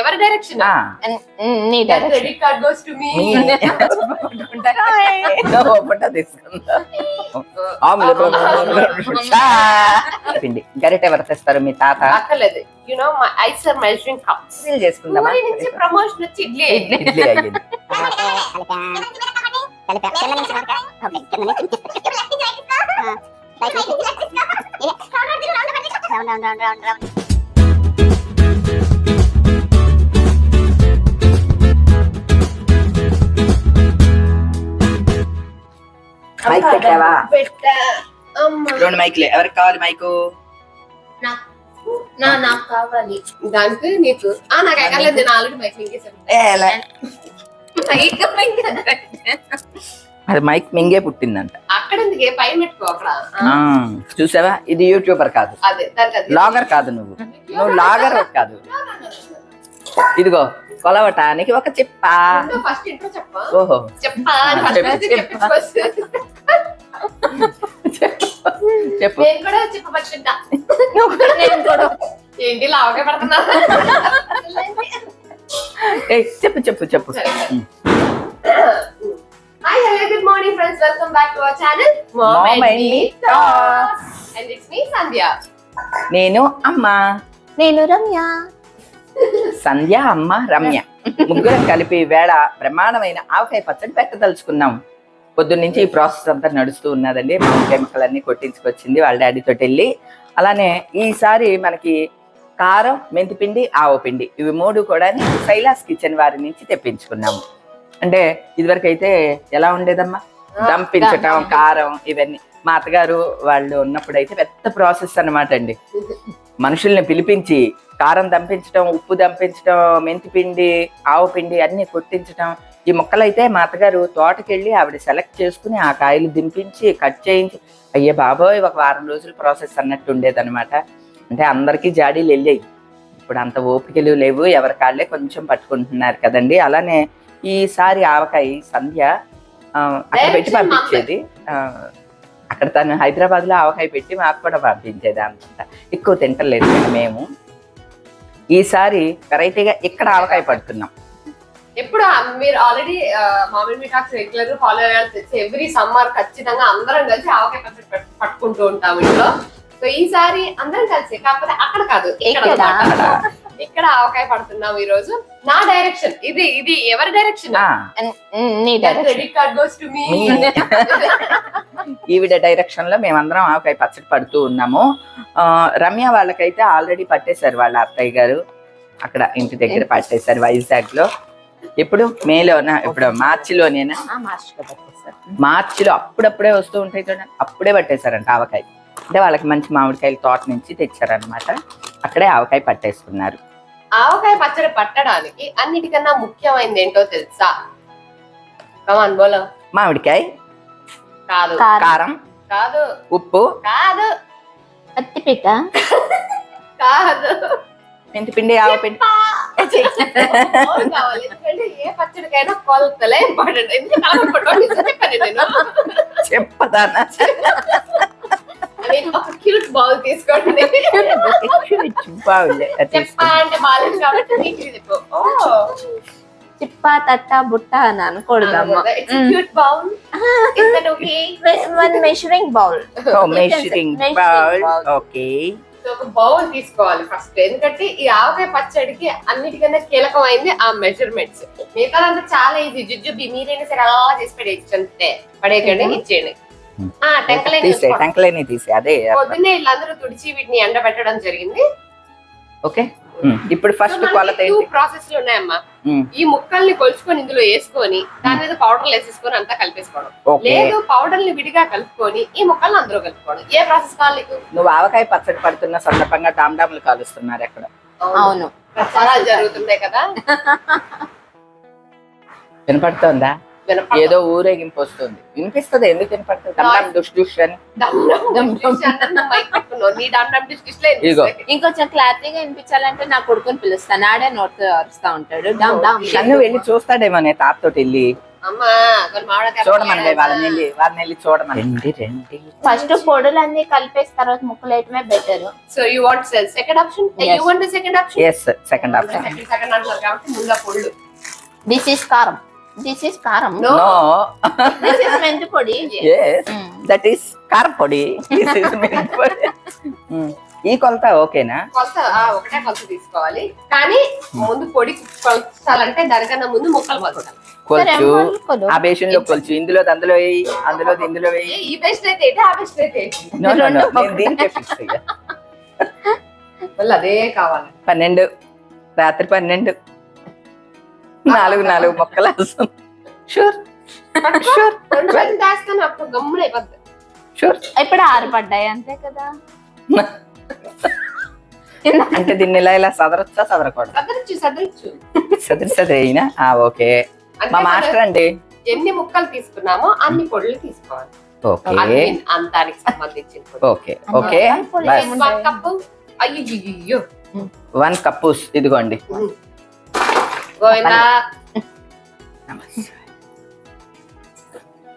ఎవరి డైరెక్షన్ నీ direction credit card goes to me. పిండి గరిట ఎవరు తెస్తారు మీ తాత? అక్కర్లేదు. You know my eyes are measuring cups seal చేసుకుందామా? నుంచి ప్రమోషన్ వచ్చి ఇడ్లీ ఇడ్లీ అయ్యింది. మైక్ పెట్టావా పెట్టా అమ్మా రెండు మైకులు. ఎవరికి కావాలి మైకు? నా నాకు కావాలి. దానికి నీకు. ఆ నాకు ఎక్కర్లేదు నేను ఆల్రెడీ మైక్ మింగేసాను. మైక్. అది మైక్ మింగే పుట్టిందంట. అక్కడ పైన పెట్టుకో చూసావా? ఇది యూట్యూబర్ కాదు. లాగర్ కాదు నువ్వు. నువ్వు లాగర్ కాదు. ఇదిగో కొలవటానికి ఒక చిప్ప. ఫస్ట్ ఇంట్లో చెప్పా. ఓహో. చెప్పా ఏంటి లావగా పడుతున్నా చెప్పు చెప్పు చెప్పు. Hi hello good morning friends welcome back to our channel Mom Mom and and me me talks and it's me Sandhya నేను అమ్మ. నేను రమ్య. సంధ్య అమ్మ రమ్య. ముగ్గురం కలిపి వేళ బ్రహ్మాండమైన ఆవకాయ పచ్చడి పెట్టదలుచుకున్నాం. పొద్దున్న నుంచి ఈ ప్రాసెస్ అంతా నడుస్తూ ఉన్నదండి. మామిడికాయ ముక్కలన్నీ కొట్టించుకొచ్చింది వాళ్ళ డాడీతో వెళ్ళి. అలానే ఈసారి మనకి కారం మెంతిపిండి ఆవపిండి ఇవి మూడు కూడా శైలాస్ కిచెన్ వారి నుంచి తెప్పించుకున్నాము అంటే ఇదివరకు అయితే ఎలా ఉండేదమ్మా? దంపించటం కారం ఇవన్నీ. మా అత్తగారు వాళ్ళు ఉన్నప్పుడు అయితే పెద్ద ప్రాసెస్ అన్నమాట అండి. మనుషుల్ని పిలిపించి కారం దంపించడం ఉప్పు దంపించడం మెంతిపిండి ఆవు పిండి అన్ని కొట్టించడం ఈ మొక్కలైతే మా అత్తగారు తోటకెళ్ళి ఆవిడ సెలెక్ట్ చేసుకుని ఆ కాయలు దింపించి కట్ చేయించి అయ్యే బాబోయ్ ఒక వారం రోజుల ప్రాసెస్ అన్నట్టు ఉండేదన్నమాట. అంటే అందరికీ జాడీలు వెళ్ళాయి. ఇప్పుడు అంత ఓపికలు లేవు ఎవరి కాళ్ళే కొంచెం పట్టుకుంటున్నారు కదండి. అలానే ఈసారి ఆవకాయ సంధ్య అక్కడ పెట్టి పంపించేది. అక్కడ తను హైదరాబాద్లో ఆవకాయ పెట్టి మాకు కూడా పంపించేది అనమాట ఎక్కువ తింటలేదు మేము. ఈసారి వెరైటీగా ఇక్కడ ఆవకాయ పడుతున్నాం. ఎప్పుడు మీరు ఆల్రెడీ మామిడి మీ టాక్స్ రెగ్యులర్ ఫాలో అయ్యాలి తెచ్చి ఎవ్రీ సమ్మర్ ఖచ్చితంగా అందరం కలిసి ఆవకాయ పచ్చడి పట్- పట్టుకుంటూ ఉంటాం ఇంట్లో. సో ఈసారి అందరం కలిసి కాకపోతే అక్కడ కాదు ఇక్కడ ఆవకాయ పడుతున్నాం ఈ రోజు నా డైరెక్షన్ ఇది ఇది ఎవరి డైరెక్షన్ ఆ, నీ direction credit card goes to me. ఈవిడ డైరెక్షన్లో మేమందరం ఆవకాయ పచ్చడి పడుతూ ఉన్నాము. ఆ, రమ్య వాళ్ళకైతే ఆల్రెడీ పట్టేశారు వాళ్ళ అత్తయ్య గారు. అక్కడ ఇంటి దగ్గర పట్టేశారు వైజాగ్లో ఇప్పుడు మేలోనా ఇప్పుడు మార్చిలోనేనా? మార్చిలో అప్పుడప్పుడే వస్తూ ఉంటాయి చూడండి. అప్పుడే పట్టేశారంట ఆవకాయ. అంటే వాళ్ళకి మంచి మామిడికాయలు తోట నుంచి తెచ్చారనమాట అక్కడే ఆవకాయ పట్టేసుకున్నారు. ఆవకాయ పచ్చడి పట్టడానికి అన్నిటికన్నా ముఖ్యమైనది ఏంటో తెలుసా? కమాన్ బోలో. మామిడికాయ కాదు. కారం. కాదు. ఉప్పు. కాదు. కాదు. ఆవపిండి. అవును కావాలి. ఎందుకంటే ఏ పచ్చడికైనా కొలతలే ఇంపార్టెంట్ చెప్పదానా? ఒక క్యూట్ బౌల్ తీసుకోండి. బాగుంది అది చెప్పా తీసుకో. అంటే బాలేదు కాబట్టి నీకు ఇది చెప్పు. ఓ. చిప్ప తట్ట బుట్ట అని అనకూడదమ్మా bowl is that okay one measuring bowl oh measuring bowl okay so ఒక బౌల్ తీసుకోవాలి ఫస్ట్ ఎందుకంటే ఈ ఆవకాయ పచ్చడికి అన్నిటికన్నా కీలకమైంది ఆ మెజర్మెంట్స్ మిగతాదంతా చాలా ఈజీ జుజుబి మీరైనా సరే అలా చేసి పడేయచ్చు అంతే. పడేయకండి ఇచ్చేయండి. తీసే టంకలేని తీసే అదే పొద్దున్నే వీళ్ళందరూ తుడిచి వీటిని ఎండబెట్టడం జరిగింది. ఓకే? ఇప్పుడు ఫస్ట్ కొలత ప్రాసెస్ ఉన్నాయమ్మా. ఉమ్, ఈ ముక్కల్ని కొలుచుకొని ఇందులో వేసుకొని దాని మీద పౌడర్లు వేసేసుకొని అంతా కలిపేసుకోవడం. లేదు పౌడర్ని విడిగా కలుపుకొని ఈ ముక్కల్ని అందులో కలుపుకోవడం. ఏ ప్రాసెస్ కావాలి నువ్వు ఆవకాయ పచ్చడి పడుతున్న సందర్భంగా డామ్డాములు కాలుస్తున్నారు అక్కడ అవును. జరుగుతున్నాయి కదా. వినపడుతోందా? వినపడ- ఏదో ఊరేగింపు వస్తుంది. వినిపిస్తుంది ఎందుకు వినపడుతుంది దుష్ అని. ఇంకొంచెం క్లారిటీగా వినిపించాలంటే నా కొడుకుని పిలుస్తాను. ఆడే నోట్ అరుస్తా ఉంటాడు. నన్ను వెళ్ళి చూస్తాడేమో నేను తాతతో వెళ్ళి. చూడమని వాళ్ళని వెళ్ళి వాళ్ళని వెళ్ళి చూడమని. రండి రండి. ఫస్ట్ పొడులన్నీ కలిపేసి తర్వాత ముక్కలు వేయటమే better so you want second option. You want second option yes second option second అంటున్నారు కాబట్టి ముందు పొళ్ళు this is karam this is karam. No. No this is menthi podi. Yes that is karapodi This is మిరప్పొడి. Mm. ఈ కొలత ఓకేనా? కొలత ఆ, ఒకటే కొలత తీసుకోవాలి. కానీ ముందు పొడి కొలచాలంటే దానికన్నా ముందు ముక్కలు కొలచాలి. కొలుచు. ఆ బేషన్లో కొలుచు. ఇందులో అందులో వేయి అందులో ఇందులో వేయి. ఈ బెస్ట్ అయితే ఆ బెస్ట్ అయితే దీనికే ఫిక్స్ అయ్యా మళ్ళీ అదే కావాలి. పన్నెండు. రాత్రి పన్నెండు. నాలుగు నాలుగు మొక్కలు షూర్ షూర్ షూర్ ఇప్పుడు ఆరు పడ్డాయి అంతే కదా. అంటే దీన్ని ఇలా ఇలా సదరొచ్చా సదరకూడదు? సదిరి సదిరి అయినా? ఓకే. మా మాస్టర్ అండి. ఎన్ని ముక్కలు తీసుకున్నామో అన్ని పొడులు తీసుకోవాలి. ఓకే. అంతానికి సంబంధించిన. Okay okay. Cup one cups ఇదిగోండి. గోవిందా.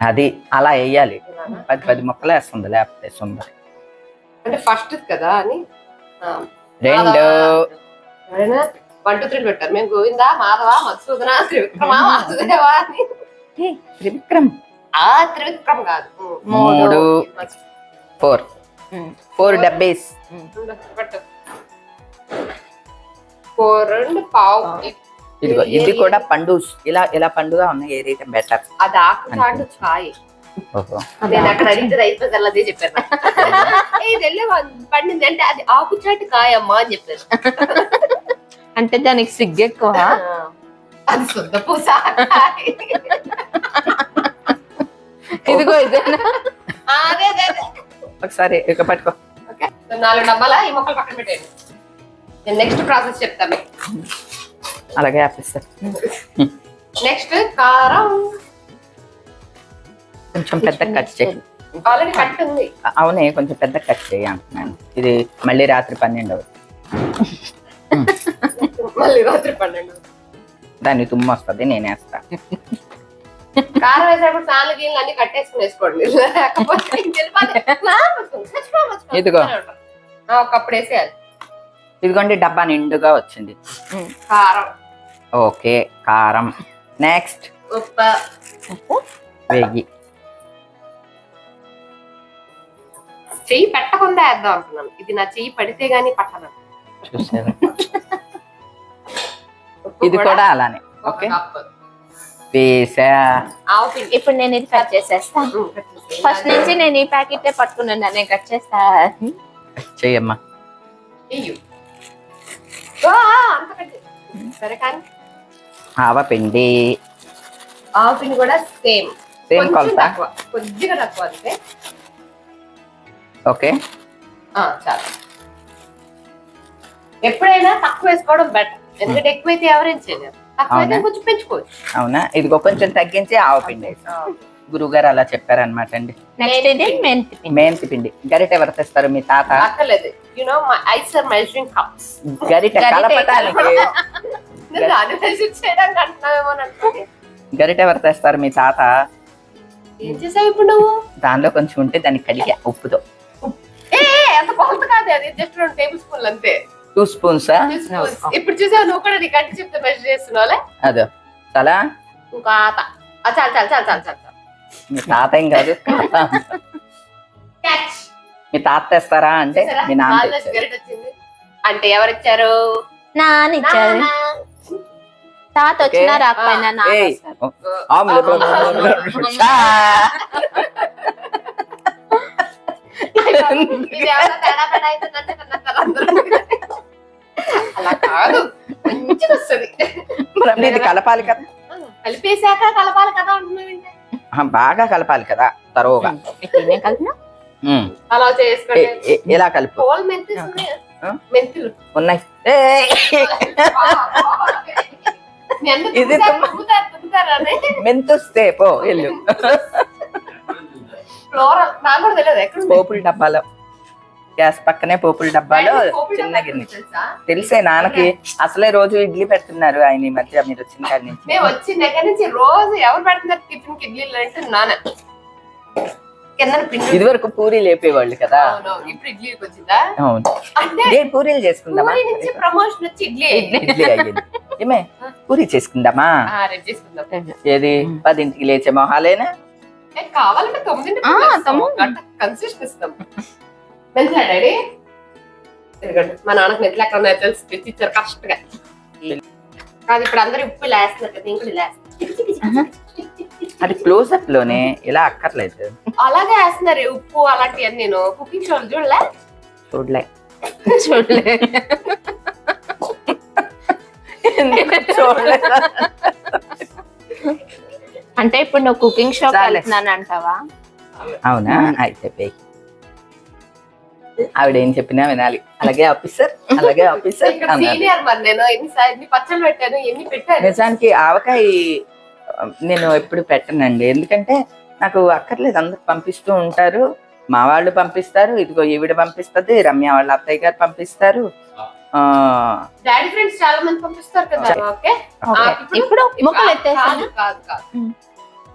అది అలా వేయాలి. పది పది మొక్కలు వేస్తుంది లేకపోతే సుందరి. అంటే ఫస్ట్ కదా అని. రెండు. వన్ టూ త్రీ పెట్టారు. మేము గోవిందా మాధవ మధుసూదన త్రివిక్రమ వాసుదేవా అని. త్రివిక్రమ్? ఆ త్రివిక్రమ్ కాదు. మూడు. ఫోర్. ఫోర్ డబ్బీస్. ఫోర్ రెండు పావు. ఇదిగో ఇది కూడా పండుస్ ఇలా ఇలా పండుగా ఉన్నాయి ఏదైతే బెటర్ అది ఆకు చాటు కాయ ఓహో. నేను అక్కడ అడిగితే రైతు బజార్లో అదే చెప్పాను ఏ, ఇది వెళ్ళే పండింది? అంటే అది ఆకు చాటు కాయమ్మా అని చెప్పారు. అంటే దానికి సిగ్గు ఎక్కువ. అది శుద్ధ పూస ఇదిగో ఇదేనా? అదే ఒకసారి ఇక పట్టుకో. ఓకే. సో నాలుగు డబ్బాల? ఈ మొక్కలు పక్కన పెట్టండి నేను నెక్స్ట్ ప్రాసెస్ చెప్తాను. అలాగే ఆపిస్తారు నెక్స్ట్ కారం. కొంచెం పెద్ద కట్ చేయి. ఆల్రెడీ కట్ ఉంది. అవునే కొంచెం పెద్ద కట్ చేయి అంటున్నాను. ఇది మళ్ళీ రాత్రి పన్నెండు అవుతుంది మళ్ళీ రాత్రి పన్నెండు దాన్ని తుమ్ము వస్తుంది నేను వేస్తా. కారం వేసేటప్పుడు ఫ్యాన్లు గీళ్ళు అన్ని కట్టేసుకుని వేసుకోండి. ఇదిగో. ఒకప్పుడు వేసేయాలి. ఇదిగోండి డబ్బా నిండుగా వచ్చింది. కారం. ఓకే కారం. నెక్స్ట్ ఉప్పు. వెయ్యి. చెయ్యి పెట్టకుండా వేద్దాం అనుకున్నాను. ఇది నా చెయ్యి పడితే గానీ పట్టను చూసారా ఉప్పు ఇది కూడా అలానే. ఓకే. వేసా ఇప్పుడు నేను ఇది కట్ చేసేస్తా. ఉమ్, పెట్టేసేయ్. ఫస్ట్ నుంచి నేను ఈ ప్యాకెట్ పట్టుకున్నాను. నేను కట్ చేస్తా. చెయ్యమ్మా. సరే కానీ ఆవపిండి. ఆవు పిండి కూడా సేమ్. సేమ్ కొలత? కొద్దిగా తక్కువ అంతే. ఓకే. ఆ, చాలు. ఎప్పుడైనా తక్కువ వేసుకోవడం బెటర్ ఎందుకంటే ఎక్కువైతే ఎవరేం చేయలేరు అవునా? కొంచెం పెంచుకోవచ్చు. అవునా? ఇదిగో కొంచెం తగ్గించి ఆవపిండి. గురువు గారు అలా చెప్పారనమాట అండి. నెక్స్ట్ ఇది మెంతి పిండి. మెంతి పిండి. గరిటె ఎవరు తెస్తారు మీ తాత? అక్కర్లేదు. You know my eyes are measuring cups గరిటె గరిటె కలపటానికి. గరిటె ఎవరు తెస్తారు? మీ తాత? ఏం చేసావు ఇప్పుడు నువ్వు? దానిలో కొంచెం ఉంటే దాన్ని కడిగా ఉప్పుతో. ఏ ఎంత కొలత కాదు అది. జస్ట్ రెండు టేబుల్ స్పూన్లు అంతే. టూ స్పూన్సా. ఇప్పుడు చూసావు నువ్వు కూడా నీ కంటి చెప్తే మెజర్ చేస్తున్నావులే అదో. చాలా? ఇంకో ఆత ఆ, చాలు చాలు చాలు చాలు చాలు. చాలు మీ తాత ఏం కాదు? తాత. క్యాచ్ మీ తాత తెస్తారా అంటే మీ నాన్న అంటే ఎవరిచ్చారు? నాన్న. ఇచ్చారు. తాత వచ్చినా. రాకపోయినా అలా కాదు. మంచిగా వస్తుంది. మరి ఇది కలపాలి కదా. కలిపేశాక కలపాలి కదా అంటున్నావు బాగా కలపాలి కదా తరువుగా కలిపినా. అలా చేసుకోండి. ఎలా కలుపు? ఉన్నాయి. ఇది మెంతుస్తే పో వెళ్ళు? పోపుల డబ్బాలో గ్యాస్ పక్కనే పోపుల డబ్బాలో చిన్న గిన్నె తెలుసా? నాన్నకి అసలే రోజు ఇడ్లీ పెడుతున్నారు ఆయన ఈ మధ్య మీరు వచ్చిన కాడి నుంచి మేము వచ్చిన దగ్గర నుంచి రోజు ఎవరు పెడుతున్నారు టిఫిన్కి ఇడ్లీలు అంటే నాన్న ఇది వరకు పూరి లేపేవాళ్ళు కదా ఇప్పుడు ఇడ్లీకి వచ్చిందా అవును పూరీలు నుంచి ప్రమోషన్ వచ్చి ఇడ్లీ. ఇడ్లీ అయ్యింది ఏమే? పూరి చేసుకుందామా? ఏది? పదింటికి లేచే మొహాలేనా? ఏ, కావాలంటే మా నాన్నకి నెట్లు ఎక్కడ ఉన్నాయో తెలిసి. తెచ్చి ఇచ్చారు కష్టంగా కాదు ఇప్పుడు అందరూ ఉప్పు లేస్తున్నారు నేను కూడా అది క్లోజ్ అప్లోనే ఇలా అక్కర్లేదు. అలాగే వేస్తున్నారు ఉప్పు అలాంటివన్నీ నేను. కుకింగ్ షోలు చూడలే? చూడలే. చూడలే. అంటే ఇప్పుడు నువ్వు కుకింగ్ షాప్. వెళ్తున్నాను అంటావా అవునా? అయితే. ఆవిడ ఏం చెప్పినా వినాలి. అలాగే ఆఫీసర్ అలాగే ఆఫీసర్ నిజానికి ఆవకాయ నేను ఎప్పుడు పెట్టనండి. ఎందుకంటే నాకు అక్కర్లేదు అందరు పంపిస్తూ ఉంటారు. మా వాళ్ళు పంపిస్తారు ఇదిగో ఈవిడ పంపిస్తుంది రమ్య వాళ్ళ అత్తయ్య గారు పంపిస్తారు. డాడీ ఫ్రెండ్స్ చాలా మంది పంపిస్తారు కదా. ఓకే. ఇప్పుడు- ముక్కలు ఎత్తేసాను? కాదు కాదు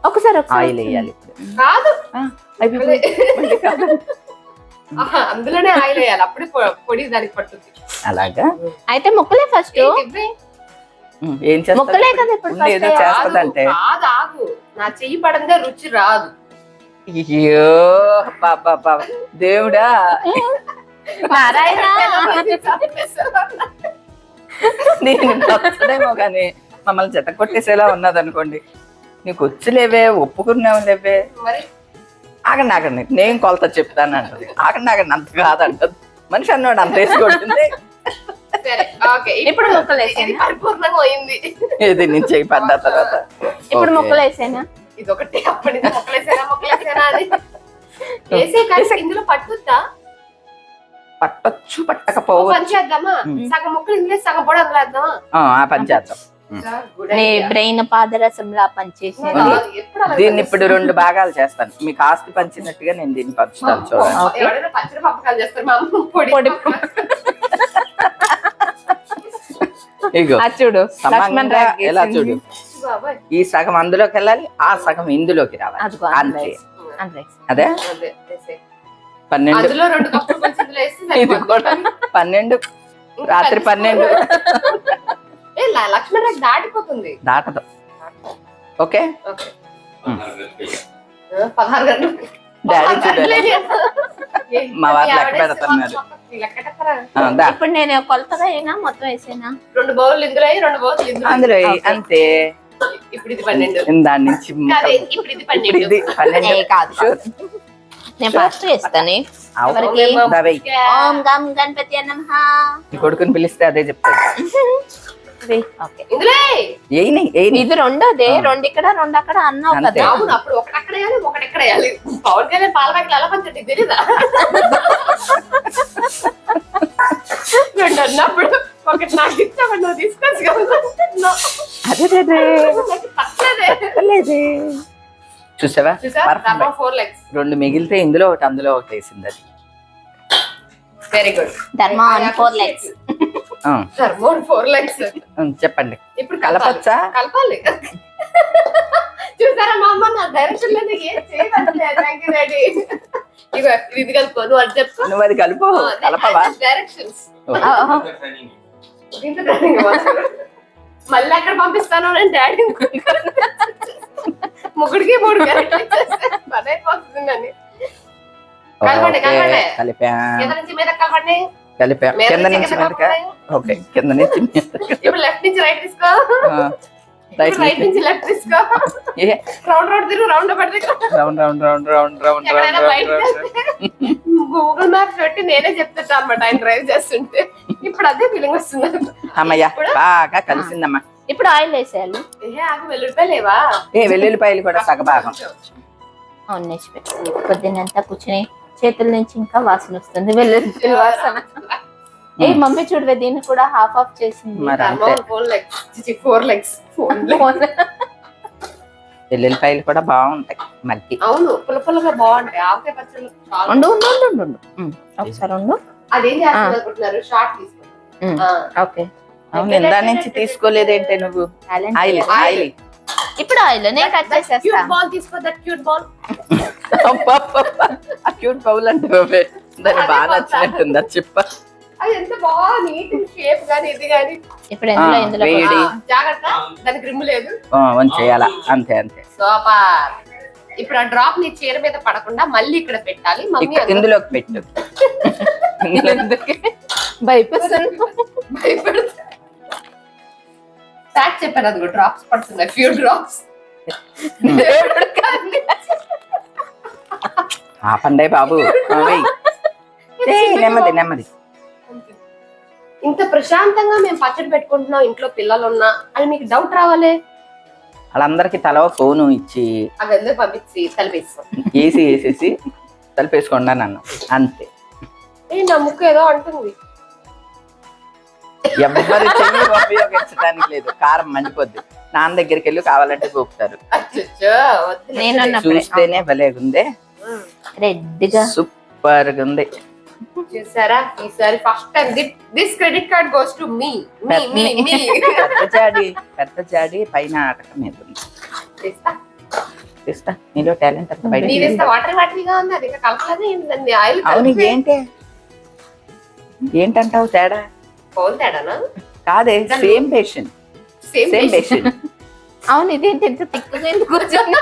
ఒకసారి ఆయిల్ వేయాలి కాదు. అందులోనే ఆయిల్ వేయాలి. అప్పుడే పొడి దానికి పట్టుద్ది. అలాగా? అయితే ముక్కలే ఫస్ట్. ఏం ముక్కలే కదా ఇప్పుడు ఏదో చేస్తదంటే. కాదు ఆగు నా చెయ్యి పడందే రుచి రాదు. అయ్యో బాబా దేవుడా. నారాయణ నేను వస్తుందేమో కానీ మమ్మల్ని జత కొట్టేసేలా ఉన్నది అనుకోండి నీకు వచ్చి లేవే ఒప్పుకున్నావు లేవే. మరి? ఆగండి ఆగండి. నేను కొలత చెప్తాను అంటది ఆగండి ఆగండి. అంత కాదంటది. మనిషి అన్నవాడు అంత వేసి ఓకే. ఇప్పుడు ముక్కలు ఇది వేసేనా పరిపూర్ణంగా అయింది ఇది నేను చేయి పడ్డ తర్వాత. ఇప్పుడు. ముక్కలు వేసేనా ఇది ఒకటి అప్పటి నుంచి మొక్కలేసానా మొక్కలేసానా అని. వేసే కానీ ఇందులో పట్టుద్దా? పట్టొచ్చు పట్టకపోవచ్చు. సగం ముక్కలు సగం పొడి ఆ, పని చేద్దాం. బ్రెయిన్ పాదరసంలా పనిచేసేది దీన్ని ఇప్పుడు రెండు భాగాలు చేస్తాను. మీకు ఆస్తి పంచినట్టుగా నేను దీన్ని పంచుతాను చూడండి. ఇగో చూడు ఎలా. చూడు? బాబాయ్. ఈ సగం అందులోకి వెళ్ళాలి ఆ సగం ఇందులోకి రావాలి. అంతే. అదే. పన్నెండు. అందులో రెండు కప్పులు కొంచెం ఇందులో వేస్తే ఇది. కూడా పన్నెండు. రాత్రి పన్నెండు. లక్ష్మణ్ దాటిపోతుంది. దాటదు. ఓకే? పదహారు గంటలు డాడీ చూడాలి మా వారు లెక్క దా. ఇప్పుడు నేను కొలతగా అయినా మొత్తం వేసేనా? రెండు బౌల్ ఇందులో రెండు బౌల్ అందులో అంతే. ఇప్పుడు ఇది పన్నెండు. దాని నుంచి కాదే, ఇప్పుడు ఇది పన్నెండు. కాదు. నేను ఫస్ట్ చేస్తాను. ఓం గం గణపతి కొడుకుని పిలిస్తే అదే ఏయిని ఇది రెండోదే. రెండు ఇక్కడ రెండు అక్కడ అన్నావు అంతే. కదా. అవును అప్పుడు ఒకటి అక్కడ వేయాలి ఒకటి ఎక్కడ వేయాలి. పవన్ కళ్యాణ్ పాల ప్యాకెట్లు ఎలా పంచండి తెలీదా? రెండు అన్నప్పుడు ఒకటి నాకు నువ్వు కదా. అదే అదే చూసావా? రెండు మిగిలితే ఇందులో ఒకటి అందులో ఒకటి వేసింది అది. Very good Dharma four legs four legs చెప్పండి. ఇప్పుడు కలపచ్చా? కలపాలి. చూసారా మా అమ్మ నా డైరెక్షన్ లేదు ఏం చేయలేదు రెడీ ఇగో ఇది కలుపుకో నువ్వు అది చెప్పుకో. నువ్వు అది కలుపు. కలపవా? డైరెక్షన్స్ మళ్ళీ అక్కడ పంపిస్తాను అని డాడీ ముగ్గుడికి మూడు పని అయిపోతుందని కలపండి, ఓకే, కలపండి. కలిపా. కింద నుంచి మీద కలపండి. కలిపా. కింద నుంచి. ఓకే కింద నుంచి. ఇప్పుడు లెఫ్ట్ నుంచి రైట్ తీసుకో. రైట్ రైట్ నుంచి లెఫ్ట్ తీసుకో. ఏ రౌండ్ రౌండ్ తిరుగు రౌండ్ పడి round round round round round Google maps పెట్టి నేనే చెప్తుంటా అన్నమాట ఆయన డ్రైవ్ చేస్తుంటే. ఇప్పుడు అదే ఫీలింగ్ వస్తుంది అమ్మయ్య? బాగా కలిసిందమ్మా. ఇప్పుడు ఆయిల్ వేసేయాలి. ఏ ఆకు వెల్లుడిపోయలేవా ఏ వెల్లుల్లిపాయలు కూడా సగభాగం. అవును నేర్చిపెట్టు పొద్దున్నంతా కూర్చుని చేతుల నుంచి ఇంకా వాసన వస్తుంది. వెల్లుల్లి వాసన. ఏ మమ్మీ చూడవే దీన్ని కూడా హాఫ్ ఆఫ్ చేసింది. ఫోర్ లెగ్స్ ఫోర్ లెగ్స్ వెల్లుల్లిపాయలు కూడా బాగుంటాయి మగ్గి. అవును పుల్ల పుల్లగా బాగుంటాయి. ఆవకాయ పచ్చళ్ళు చాలా ఉండు ఉండు ఉండు ఉండు, ఉండు. ఉమ్, ఒకసారి ఉండు. అదేం చేస్తున్నారు అనుకుంటున్నారు షార్ట్ తీసుకోండి ఉమ్, ఆ, ఓకే. అవును ఇందా నుంచి తీసుకోలేదేంటే నువ్వు? Talent oil. ఆయిల్ ఇప్పుడు ఆయిల్ నేను కట్ చేసేస్తా. క్యూట్ బాల్ తీసుకో దట్ క్యూట్ బాల్ క్యూట్ అంటే. దాన్ని బాగా. నచ్చినట్టుంది? అది చెప్ప. అది ఎంత బాగా నీట్ షేప్ గానీ ఇది గానీ. ఇప్పుడు ఎందులో ఆ, ఇందులో వేడి. ఆ, జాగ్రత్త దానికి లేదు. వంచేయాల అంతే అంతే. సూపర్. ఇప్పుడు ఆ డ్రాప్ నీ చీర మీద పడకుండా మళ్ళీ ఇక్కడ పెట్టాలి. మమ్మీ ఇక్కడ ఇందులోకి పెట్టు. ఇందులో భయపడుతుంది ఫ్యాక్ట్ చెప్పాను అది డ్రాప్స్ పడుతున్నాయి. ఫ్యూ డ్రాప్స్ ఆపండే బాబు. ఆ, వెయ్. ఏయ్, నెమ్మది నెమ్మది. ఇంత ప్రశాంతంగా మేము పచ్చడి పెట్టుకుంటున్నాం ఇంట్లో పిల్లలు ఉన్నా అని మీకు డౌట్ రావాలి? వాళ్ళందరికీ తల ఫోను ఇచ్చి పంపించి తలిపేస్తాం? ఏసి వేసేసి తలిపేసుకోండి నన్ను అంతే. ఏ నా ముక్కు ఏదో అంటుంది. ఎవ్వరు చెయ్యి ఉపయోగించడానికి లేదు. కారం మండిపోద్ది. నాన్న దగ్గరికి వెళ్ళి కావాలంటే గోపుతారు అచ్చచ్చో, వద్దులే. నేను అన్నప్పుడే చూస్తేనే భలేగుంది. రెడ్గా సూపర్గా. ఉంది చూసారా ఈసారి first time this credit card goes to me me me పెద్ద జాడి పెద్ద జాడి పైన ఆటక మీద ఉంది. చూస్తా నీలో టాలెంట్ అంత బయట వాటర్ వాటరీగా ఉంది అది కలపలేదు ఏంటండి? ఆయిల్ అవును ఏంటి ఏంటంటావు తేడా? పౌల్ తేడానా? కాదే సేమ్ పేషెంట్ సేమ్ పేషెంట్ అవును కూర్చొని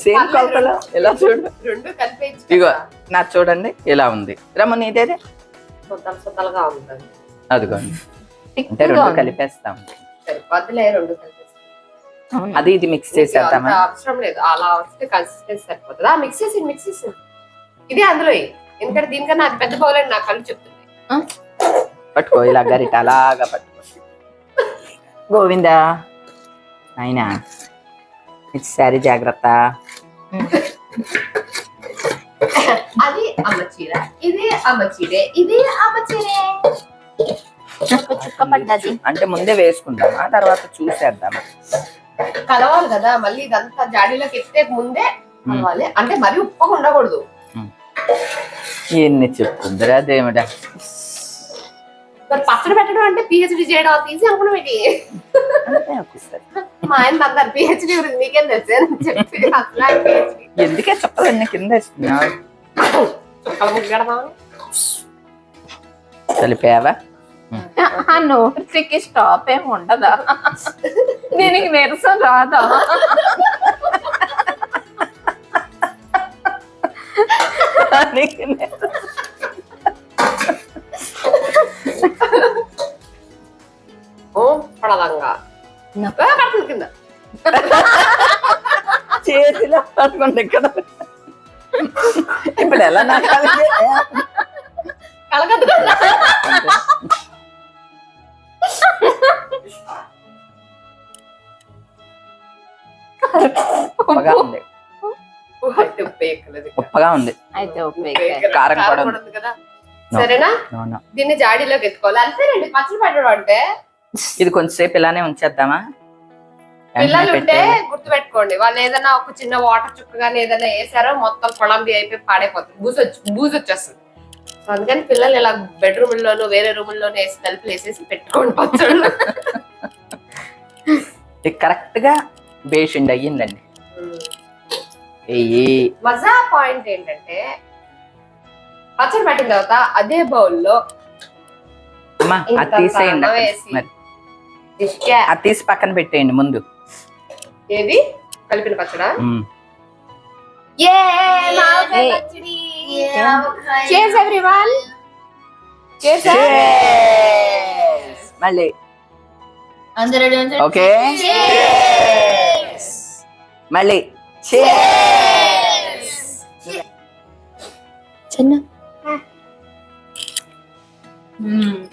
సేమ్ కొలతలో ఎలా చూడు? రెండు కలిపేయచ్చు ఇగో నా చూడండి ఇలా ఉంది. రమ్మ నీదేదే అదిగోండి అంటే రెండు. కలిపేస్తాం. సరిపోద్దులే రెండు కలిపేసి అవును. అది ఇది మిక్స్ చేసేద్దామా? అవసరం లేదు. అలా వస్తే కన్సిస్టెన్సీ సరిపోతుంది. ఆ మిక్స్ చేసి మిక్స్ చేసి ఇదే అందులో. ఎందుకంటే దీనికన్నా అది పెద్ద బౌల్ అని నా కళ్ళు పట్టుకో ఇలా గరిట అలాగా పట్టుకో. గోవిందా? అయినా. ఇచ్చారి జాగ్రత్త. అది అమ్మ చీర ఇది అమ్మ చీరే ఇది అమ్మ చీరే. చుక్క పడ్డది అంటే ముందే వేసుకుందాం ఆ తర్వాత చూసేద్దాం కలవాలి కదా మళ్ళీ ఇదంతా జాడీలోకి ఎత్తే ముందే కలవాలి. అంటే మరీ ఉప్పగా ఉండకూడదు. ఎన్ని చెప్తుందిరా దేవుడా? మరి పచ్చడి పెట్టడం అంటే పిహెచ్డి చేయడం అంత ఈజీ అనుకున్నాం ఇది. మా ఆయన అందరు పిహెచ్డి గురించి నీకేం తెలుసు? అని చెప్పి అసలు ఎందుకే చెప్పలన్నీ కింద చుక్కల ముగ్గడమని కలిపావా ఆ నోటికి స్టాప్ ఏమి ఉండదా? దీనికి నిరసన రాదా? ఓ పడదంగా పడుతుంది కింద చేతిలో పట్టుకోండి ఇక్కడ ఇప్పుడు ఎలా నాకాలి కలగదు ఉప్పగా ఉంది ఉప్పగా ఉంది అయితే కారం కూడా ఉంది కదా సరేనా. దీన్ని జాడీలోకి ఎత్తుకోవాలి. అంతేనండి పచ్చడి పెట్టడం అంటే. ఇది కొంచెంసేపు ఇలానే ఉంచేద్దామా? పిల్లలు ఉంటే గుర్తు పెట్టుకోండి వాళ్ళు ఏదైనా ఒక చిన్న వాటర్ చుక్క కానీ ఏదైనా వేసారో మొత్తం కొళంబి అయిపోయి పాడైపోతుంది. బూజు బూజు వచ్చేస్తుంది. సో అందుకని పిల్లలు ఇలా బెడ్రూమ్ లోను వేరే రూమ్ లోను వేసి తలుపులు వేసేసి పెట్టుకోండి పచ్చళ్ళు. కరెక్ట్గా బేషిండ్ అయ్యిందండి. మజా పాయింట్ ఏంటంటే పచ్చడి పెట్టిన తర్వాత అదే తీసేయండి. మరి. దిష్క్యా అది తీసి పక్కన పెట్టేయండి ముందు. ఏది? కలిపిన పచ్చడా! మళ్ళీ. అందరూ ఓకే. మళ్ళీ. Cheers! చిన్న Mm.